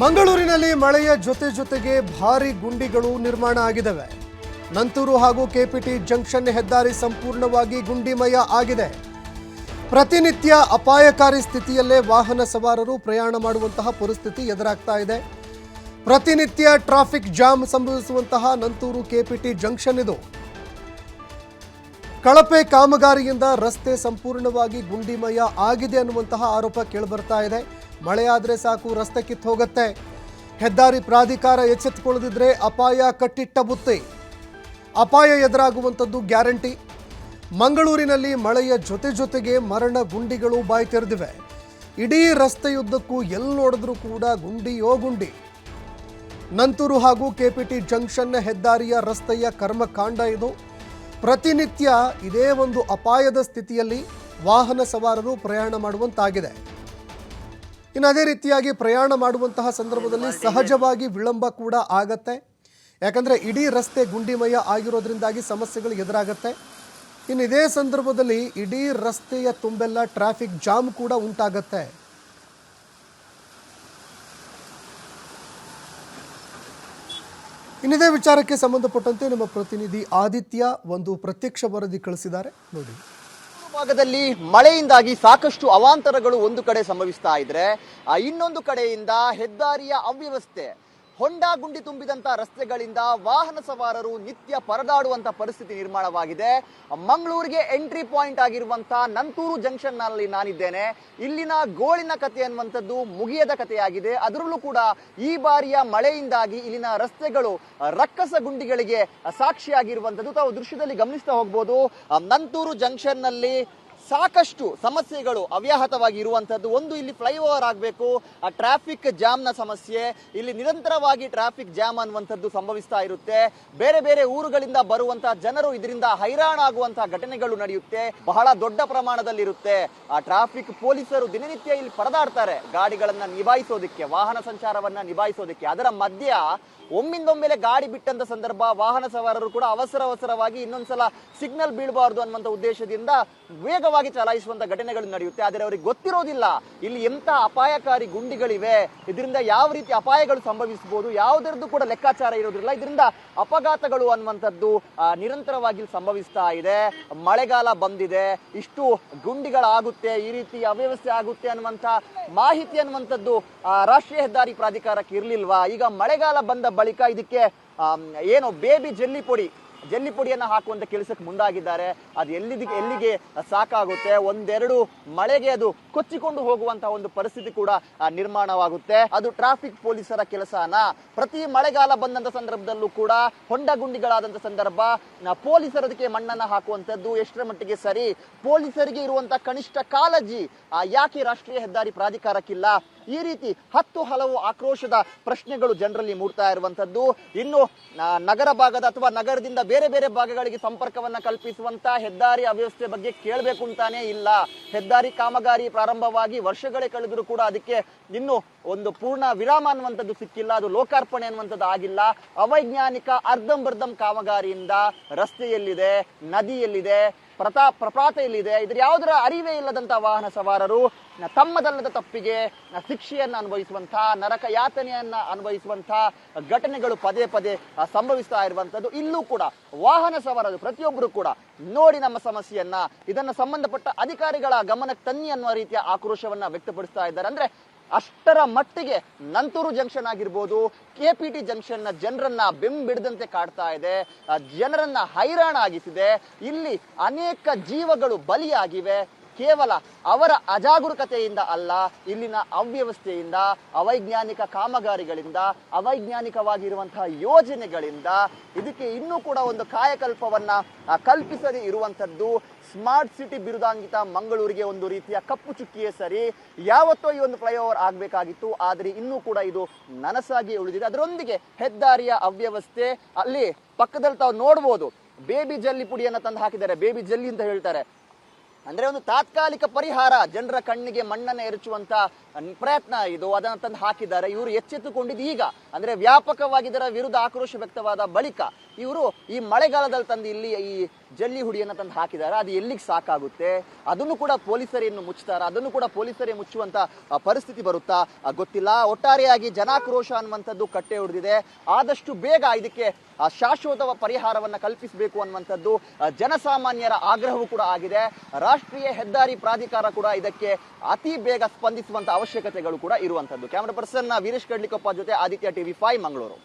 ಮಂಗಳೂರಿನಲ್ಲಿ ಮಳೆಯ ಜೊತೆ ಜೊತೆಗೆ ಭಾರಿ ಗುಂಡಿಗಳು ನಿರ್ಮಾಣ ಆಗಿದವೆ ನಂತೂರು ಹಾಗೂ ಕೆಪಿಟಿ ಜಂಕ್ಷನ್ ಹೆದ್ದಾರಿ ಸಂಪೂರ್ಣವಾಗಿ ಗುಂಡಿಮಯ ಆಗಿದೆ. ಪ್ರತಿನಿತ್ಯ ಅಪಾಯಕಾರಿ ಸ್ಥಿತಿಯಲ್ಲೇ ವಾಹನ ಸವಾರರು ಪ್ರಯಾಣ ಮಾಡುವಂತಹ ಪರಿಸ್ಥಿತಿ ಎದುರಾಗ್ತಾ ಇದೆ. ಪ್ರತಿನಿತ್ಯ ಟ್ರಾಫಿಕ್ ಜಾಮ್ ಸಂಭವಿಸುವಂತಹ ನಂತೂರು ಕೆಪಿಟಿ ಜಂಕ್ಷನ್ ಇದು. ಕಳಪೆ ಕಾಮಗಾರಿಯಿಂದ ರಸ್ತೆ ಸಂಪೂರ್ಣವಾಗಿ ಗುಂಡಿಮಯ ಆಗಿದೆ ಅನ್ನುವಂತಹ ಆರೋಪ ಕೇಳಿಬರ್ತಾ ಇದೆ. ಮಳೆಯಾದರೆ ಸಾಕು, ರಸ್ತೆ ಕಿತ್ತು ಹೋಗುತ್ತೆ. ಹೆದ್ದಾರಿ ಪ್ರಾಧಿಕಾರ ಎಚ್ಚೆತ್ತುಕೊಳ್ಳದಿದ್ರೆ ಅಪಾಯ ಕಟ್ಟಿಟ್ಟ ಬುತ್ತಿ ಅಪಾಯ ಎದುರಾಗುವಂಥದ್ದು ಗ್ಯಾರಂಟಿ. ಮಂಗಳೂರಿನಲ್ಲಿ ಮಳೆಯ ಜೊತೆ ಜೊತೆಗೆ ಮರಣ ಗುಂಡಿಗಳು ಬಾಯಿ ತೆರೆದಿವೆ. ಇಡೀ ರಸ್ತೆಯುದ್ದಕ್ಕೂ ಎಲ್ಲಿ ನೋಡಿದ್ರೂ ಕೂಡ ಗುಂಡಿಯೋ ಗುಂಡಿ. ನಂತೂರು ಹಾಗೂ ಕೆಪಿಟಿ ಜಂಕ್ಷನ್ನ ಹೆದ್ದಾರಿಯ ರಸ್ತೆಯ ಕರ್ಮಕಾಂಡ ಇದು. ಪ್ರತಿನಿತ್ಯ ಇದೇ ಒಂದು ಅಪಾಯದ ಸ್ಥಿತಿಯಲ್ಲಿ ವಾಹನ ಸವಾರರು ಪ್ರಯಾಣ ಮಾಡುವಂತಾಗಿದೆ. ಇನ್ನು ಅದೇ ರೀತಿಯಾಗಿ ಪ್ರಯಾಣ ಮಾಡುವಂತಹ ಸಂದರ್ಭದಲ್ಲಿ ಸಹಜವಾಗಿ ವಿಳಂಬ ಕೂಡ ಆಗತ್ತೆ. ಯಾಕಂದರೆ ಇಡೀ ರಸ್ತೆ ಗುಂಡಿಮಯ ಆಗಿರೋದ್ರಿಂದಾಗಿ ಸಮಸ್ಯೆಗಳು ಎದುರಾಗತ್ತೆ. ಇನ್ನು ಇದೇ ಸಂದರ್ಭದಲ್ಲಿ ಇಡೀ ರಸ್ತೆಯ ತುಂಬೆಲ್ಲ ಟ್ರಾಫಿಕ್ ಜಾಮ್ ಕೂಡ ಉಂಟಾಗತ್ತೆ. ಇನ್ನಿದೇ ವಿಚಾರಕ್ಕೆ ಸಂಬಂಧಪಟ್ಟಂತೆ ನಮ್ಮ ಪ್ರತಿನಿಧಿ ಆದಿತ್ಯ ಒಂದು ಪ್ರತ್ಯಕ್ಷ ವರದಿ ಕಳಿಸಿದ್ದಾರೆ. ನೋಡಿ. ಭಾಗದಲ್ಲಿ ಮಳೆಯಿಂದಾಗಿ ಸಾಕಷ್ಟು ಅವಾಂತರಗಳು ಒಂದು ಕಡೆ ಸಂಭವಿಸ್ತಾ ಇದ್ರೆ ಇನ್ನೊಂದು ಕಡೆಯಿಂದ ಹೆದ್ದಾರಿಯ ಅವ್ಯವಸ್ಥೆ. ಹೊಂಡ ಗುಂಡಿ ತುಂಬಿದಂತ ರಸ್ತೆಗಳಿಂದ ವಾಹನ ಸವಾರರು ನಿತ್ಯ ಪರದಾಡುವಂತ ಪರಿಸ್ಥಿತಿ ನಿರ್ಮಾಣವಾಗಿದೆ. ಮಂಗಳೂರಿಗೆ ಎಂಟ್ರಿ ಪಾಯಿಂಟ್ ಆಗಿರುವಂತಹ ನಂತೂರು ಜಂಕ್ಷನ್ನಲ್ಲಿ ನಾನಿದ್ದೇನೆ. ಇಲ್ಲಿನ ಗೋಳಿನ ಕಥೆ ಅನ್ನುವಂಥದ್ದು ಮುಗಿಯದ ಕಥೆಯಾಗಿದೆ ಅದರಲ್ಲೂ ಕೂಡ ಈ ಬಾರಿಯ ಮಳೆಯಿಂದಾಗಿ ಇಲ್ಲಿನ ರಸ್ತೆಗಳು ರಕ್ಕಸ ಗುಂಡಿಗಳಿಗೆ ಸಾಕ್ಷಿಯಾಗಿರುವಂಥದ್ದು ತಾವು ದೃಶ್ಯದಲ್ಲಿ ಗಮನಿಸ್ತಾ ಹೋಗ್ಬೋದು. ನಂತೂರು ಜಂಕ್ಷನ್ನಲ್ಲಿ ಸಾಕಷ್ಟು ಸಮಸ್ಯೆಗಳು ಅವ್ಯಾಹತವಾಗಿ ಇರುವಂತದ್ದು ಒಂದು ಇಲ್ಲಿ ಫ್ಲೈಓವರ್ ಆಗಬೇಕು, ಆ ಟ್ರಾಫಿಕ್ ಜಾಮ್ನ ಸಮಸ್ಯೆ, ಇಲ್ಲಿ ನಿರಂತರವಾಗಿ ಟ್ರಾಫಿಕ್ ಜಾಮ್ ಅನ್ನುವಂಥದ್ದು ಸಂಭವಿಸ್ತಾ ಇರುತ್ತೆ. ಬೇರೆ ಬೇರೆ ಊರುಗಳಿಂದ ಬರುವಂತಹ ಜನರು ಇದರಿಂದ ಹೈರಾಣಾಗುವಂತಹ ಘಟನೆಗಳು ನಡೆಯುತ್ತೆ, ಬಹಳ ದೊಡ್ಡ ಪ್ರಮಾಣದಲ್ಲಿರುತ್ತೆ. ಆ ಟ್ರಾಫಿಕ್ ಪೊಲೀಸರು ದಿನನಿತ್ಯ ಇಲ್ಲಿ ಪರದಾಡ್ತಾರೆ ಗಾಡಿಗಳನ್ನ ನಿಭಾಯಿಸೋದಕ್ಕೆ, ವಾಹನ ಸಂಚಾರವನ್ನ ನಿಭಾಯಿಸೋದಕ್ಕೆ. ಅದರ ಮಧ್ಯ ಒಮ್ಮಿಂದೊಮ್ಮೆಲೆ ಗಾಡಿ ಬಿಟ್ಟಂತ ಸಂದರ್ಭ ವಾಹನ ಸವಾರರು ಕೂಡ ಅವಸರ ಅವಸರವಾಗಿ ಇನ್ನೊಂದ್ಸಲ ಸಿಗ್ನಲ್ ಬೀಳಬಾರ್ದು ಅನ್ನುವಂತ ಉದ್ದೇಶದಿಂದ ವೇಗವಾಗಿ ಚಲಾಯಿಸುವಂತ ಘಟನೆಗಳು ನಡೆಯುತ್ತೆ. ಆದರೆ ಅವರಿಗೆ ಗೊತ್ತಿರೋದಿಲ್ಲ. ಇಲ್ಲಿ ಎಂತ ಅಪಾಯಕಾರಿ ಗುಂಡಿಗಳಿವೆ. ಇದರಿಂದ ಯಾವ ರೀತಿ ಅಪಾಯಗಳು ಸಂಭವಿಸಬಹುದು? ಯಾವುದರದ್ದು ಕೂಡ ಲೆಕ್ಕಾಚಾರ ಇರೋದಿಲ್ಲ. ಇದರಿಂದ ಅಪಘಾತಗಳು ಅನ್ನುವಂಥದ್ದು ನಿರಂತರವಾಗಿ ಸಂಭವಿಸ್ತಾ ಇದೆ. ಮಳೆಗಾಲ ಬಂದಿದೆ. ಇಷ್ಟು ಗುಂಡಿಗಳಾಗುತ್ತೆ. ಈ ರೀತಿ ಅವ್ಯವಸ್ಥೆ ಆಗುತ್ತೆ ಅನ್ನುವಂಥ ಮಾಹಿತಿ ಅನ್ನುವಂಥದ್ದು ರಾಷ್ಟ್ರೀಯ ಹೆದ್ದಾರಿ ಪ್ರಾಧಿಕಾರಕ್ಕೆ ಇರ್ಲಿಲ್ವಾ? ಈಗ ಮಳೆಗಾಲ ಬಂದ ಬಳಿಕ ಇದಕ್ಕೆ ಏನು ಬೇಬಿ ಜೆಲ್ಲಿ ಪುಡಿ, ಜಲ್ಲಿ ಪುಡಿಯನ್ನ ಹಾಕುವಂತ ಕೆಲಸಕ್ಕೆ ಮುಂದಾಗಿದ್ದಾರೆ. ಅದು ಎಲ್ಲಿಗೆ ಎಲ್ಲಿಗೆ ಸಾಕಾಗುತ್ತೆ? ಒಂದೆರಡು ಮಳೆಗೆ ಅದು ಕೊಚ್ಚಿಕೊಂಡು ಹೋಗುವಂತಹ ಒಂದು ಪರಿಸ್ಥಿತಿ ಕೂಡ ನಿರ್ಮಾಣವಾಗುತ್ತೆ. ಅದು ಟ್ರಾಫಿಕ್ ಪೊಲೀಸರ ಕೆಲಸನ. ಪ್ರತಿ ಮಳೆಗಾಲ ಬಂದಂತ ಸಂದರ್ಭದಲ್ಲೂ ಕೂಡ ಹೊಂಡ ಗುಂಡಿಗಳಾದಂತ ಸಂದರ್ಭ ಪೊಲೀಸರ ಪೊಲೀಸರು ಅದಕ್ಕೆ ಮಣ್ಣನ್ನ ಹಾಕುವಂತದ್ದು ಎಷ್ಟರ ಮಟ್ಟಿಗೆ ಸರಿ? ಪೊಲೀಸರಿಗೆ ಇರುವಂತಹ ಕನಿಷ್ಠ ಕಾಳಜಿ ಯಾಕೆ ರಾಷ್ಟ್ರೀಯ ಹೆದ್ದಾರಿ ಪ್ರಾಧಿಕಾರಕ್ಕಿಲ್ಲ? ಈ ರೀತಿ ಹತ್ತು ಹಲವು ಆಕ್ರೋಶದ ಪ್ರಶ್ನೆಗಳು ಜನರಲ್ಲಿ ಮೂಡ್ತಾ ಇರುವಂತದ್ದು ಇನ್ನು ನಗರ ಭಾಗದ ಅಥವಾ ನಗರದಿಂದ ಬೇರೆ ಬೇರೆ ಭಾಗಗಳಿಗೆ ಸಂಪರ್ಕವನ್ನ ಕಲ್ಪಿಸುವಂತ ಹೆದ್ದಾರಿ ಅವ್ಯವಸ್ಥೆ ಬಗ್ಗೆ ಕೇಳಬೇಕು ಅಂತಾನೆ ಇಲ್ಲ. ಹೆದ್ದಾರಿ ಕಾಮಗಾರಿ ಪ್ರಾರಂಭವಾಗಿ ವರ್ಷಗಳೇ ಕಳೆದರೂ ಕೂಡ ಅದಕ್ಕೆ ಇನ್ನು ಒಂದು ಪೂರ್ಣ ವಿರಾಮ ಅನ್ನುವಂಥದ್ದು ಸಿಕ್ಕಿಲ್ಲ, ಅದು ಲೋಕಾರ್ಪಣೆ ಅನ್ನುವಂಥದ್ದು ಆಗಿಲ್ಲ. ಅವೈಜ್ಞಾನಿಕ ಅರ್ಧಂಬರ್ಧಂ ಕಾಮಗಾರಿಯಿಂದ ರಸ್ತೆಯಲ್ಲಿದೆ, ನದಿಯಲ್ಲಿದೆ ಪ್ರತಾ ಪ್ರಪಾತ ಎಲ್ಲಿದೆ ಇದ್ರ ಯಾವುದರ ಅರಿವೇ ಇಲ್ಲದಂತ ವಾಹನ ಸವಾರರು ತಮ್ಮದಲ್ಲದ ತಪ್ಪಿಗೆ, ನ- ಶಿಕ್ಷೆಯನ್ನ ಅನುಭವಿಸುವಂತಹ ನರಕ ಯಾತನೆಯನ್ನ ಅನುಭವಿಸುವಂತಹ ಘಟನೆಗಳು ಪದೇ ಪದೇ ಸಂಭವಿಸ್ತಾ ಇರುವಂತದ್ದು ಇಲ್ಲೂ ಕೂಡ ವಾಹನ ಸವಾರರು ಪ್ರತಿಯೊಬ್ಬರು ಕೂಡ ನೋಡಿ ನಮ್ಮ ಸಮಸ್ಯೆಯನ್ನ, ಇದನ್ನ ಸಂಬಂಧಪಟ್ಟ ಅಧಿಕಾರಿಗಳ ಗಮನಕ್ಕೆ ತನ್ನಿ ಅನ್ನುವ ರೀತಿಯ ಆಕ್ರೋಶವನ್ನ ವ್ಯಕ್ತಪಡಿಸ್ತಾ ಇದ್ದಾರೆ. ಅಂದ್ರೆ ಅಷ್ಟರ ಮಟ್ಟಿಗೆ ನಂತೂರು ಜಂಕ್ಷನ್ ಆಗಿರ್ಬೋದು, ಕೆಪಿಟಿ ಜಂಕ್ಷನ್ನ ಜನರನ್ನ ಬೆಂಬಿಡದಂತೆ ಕಾಡ್ತಾ ಇದೆ. ಜನರನ್ನ ಹೈರಾಣ ಆಗಿಸಿದೆ ಇಲ್ಲಿ ಅನೇಕ ಜೀವಗಳು ಬಲಿಯಾಗಿವೆ. ಕೇವಲ ಅವರ ಅಜಾಗರೂಕತೆಯಿಂದ ಅಲ್ಲ, ಇಲ್ಲಿನ ಅವ್ಯವಸ್ಥೆಯಿಂದ, ಅವೈಜ್ಞಾನಿಕ ಕಾಮಗಾರಿಗಳಿಂದ, ಅವೈಜ್ಞಾನಿಕವಾಗಿರುವಂತಹ ಯೋಜನೆಗಳಿಂದ ಇದಕ್ಕೆ ಇನ್ನೂ ಕೂಡ ಒಂದು ಕಾಯಕಲ್ಪವನ್ನ ಕಲ್ಪಿಸದೆ ಇರುವಂತದ್ದು ಸ್ಮಾರ್ಟ್ ಸಿಟಿ ಬಿರುದಾಂಗಿತ ಮಂಗಳೂರಿಗೆ ಒಂದು ರೀತಿಯ ಕಪ್ಪು ಚುಕ್ಕಿಯೇ ಸರಿ. ಯಾವತ್ತೋ ಈ ಒಂದು ಫ್ಲೈಓವರ್ ಆಗಬೇಕಾಗಿತ್ತು, ಆದರೆ ಇನ್ನೂ ಕೂಡ ಇದು ನನಸಾಗಿ ಉಳಿದಿದೆ. ಅದರೊಂದಿಗೆ ಹೆದ್ದಾರಿಯ ಅವ್ಯವಸ್ಥೆ, ಅಲ್ಲಿ ಪಕ್ಕದಲ್ಲಿ ತಾವು ನೋಡ್ಬೋದು, ಬೇಬಿ ಜಲ್ಲಿ ಪುಡಿಯನ್ನು ತಂದು ಹಾಕಿದ್ದಾರೆ. ಬೇಬಿ ಜಲ್ಲಿ ಅಂತ ಹೇಳ್ತಾರೆ. ಅಂದ್ರೆ ಒಂದು ತಾತ್ಕಾಲಿಕ ಪರಿಹಾರ. ಜನರ ಕಣ್ಣಿಗೆ ಮಣ್ಣನ್ನು ಎರಚುವಂತ ಪ್ರಯತ್ನ ಇದು. ಅದನ್ನು ತಂದು ಹಾಕಿದ್ದಾರೆ. ಇವರು ಎಚ್ಚೆತ್ತುಕೊಂಡಿದ್ದು ಈಗ. ಅಂದ್ರೆ ವ್ಯಾಪಕವಾಗಿ ಇದರ ವಿರುದ್ಧ ಆಕ್ರೋಶ ವ್ಯಕ್ತವಾದ ಬಳಿಕ ಇವರು ಈ ಮಳೆಗಾಲದಲ್ಲಿ ತಂದು ಇಲ್ಲಿ ಈ ಜಲ್ಲಿ ಹುಡಿಯನ್ನ ತಂದು ಹಾಕಿದ್ದಾರೆ. ಅದು ಎಲ್ಲಿಗೆ ಸಾಕಾಗುತ್ತೆ? ಅದನ್ನು ಕೂಡ ಪೊಲೀಸರೇನು ಮುಚ್ಚುತ್ತಾರೆ. ಅದನ್ನು ಕೂಡ ಪೊಲೀಸರೇ ಮುಚ್ಚುವಂತ ಪರಿಸ್ಥಿತಿ ಬರುತ್ತಾ? ಗೊತ್ತಿಲ್ಲ. ಒಟ್ಟಾರೆಯಾಗಿ ಜನಾಕ್ರೋಶ ಅನ್ನುವಂಥದ್ದು ಕಟ್ಟೆ ಹೊಡೆದಿದೆ ಆದಷ್ಟು ಬೇಗ ಇದಕ್ಕೆ ಶಾಶ್ವತ ಪರಿಹಾರವನ್ನ ಕಲ್ಪಿಸಬೇಕು ಅನ್ನುವಂಥದ್ದು ಜನಸಾಮಾನ್ಯರ ಆಗ್ರಹವೂ ಕೂಡ ಆಗಿದೆ. ರಾಷ್ಟ್ರೀಯ ಹೆದ್ದಾರಿ ಪ್ರಾಧಿಕಾರ ಕೂಡ ಇದಕ್ಕೆ ಅತಿ ಬೇಗ ಸ್ಪಂದಿಸುವಂತ ಅವಶ್ಯಕತೆಗಳು ಕೂಡ ಇರುವಂತದ್ದು ಕ್ಯಾಮರಾ ಪರ್ಸನ್ ವೀರೇಶ್ ಕಡ್ಲಿಕೊಪ್ಪ ಜೊತೆ ಆದಿತ್ಯ ಟಿವಿ ಫೈವ್ ಮಂಗಳೂರು.